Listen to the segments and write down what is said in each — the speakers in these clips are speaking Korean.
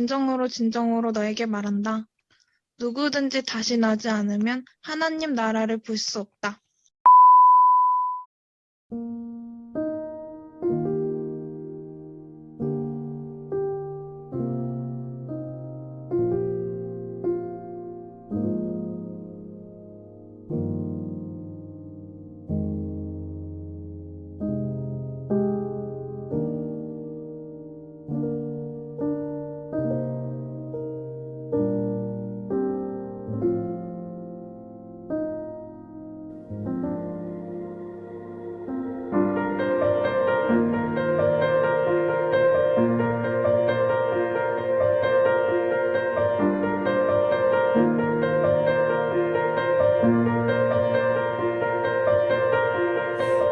진정으로 진정으로 너에게 말한다. 누구든지 다시 나지 않으면 하나님 나라를 볼 수 없다.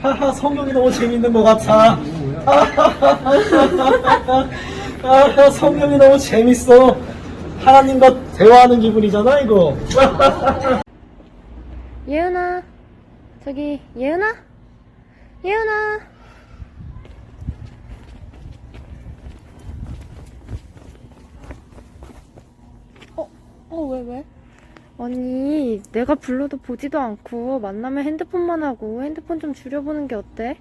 하하 성경이 너무 재밌는 것 같아. 아 성경이 너무 재밌어. 하나님과 대화하는 기분이잖아 이거. 예은아, 저기 예은아, 예은아. 어, 어, 왜, 왜? 아니, 내가 불러도 보지도 않고 만나면 핸드폰만 하고 핸드폰 좀 줄여보는 게 어때?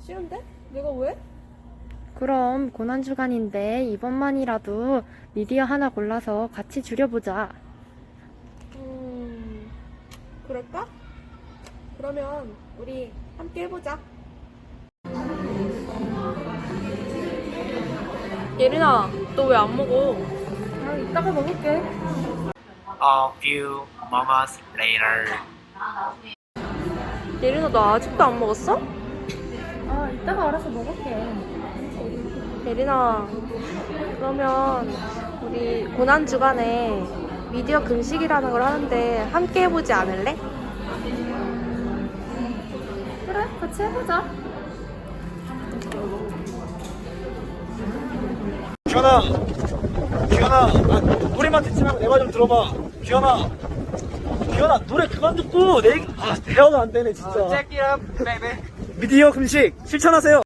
싫은데? 내가 왜? 그럼 고난주간인데 이번만이라도 미디어 하나 골라서 같이 줄여보자. 음, 그럴까? 그러면 우리 함께 해보자. 예린아, 너 왜 안 먹어? 아, 이따가 먹을게. A few moments later 예린아, 너 아직도 안 먹었어? 아, 이따가 알아서 먹을게. 예린아, 그러면 우리 고난 주간에 미디어 금식이라는 걸 하는데 함께 해보지 않을래? 그래, 같이 해보자. 기현아, 기현아, 아, 노래만 듣지 말고 내 말 좀 들어봐. 기현아, 기현아 노래 그만 듣고 내 얘기 아 대화가 안 되네 진짜. Check it up baby 미디어 금식 실천하세요.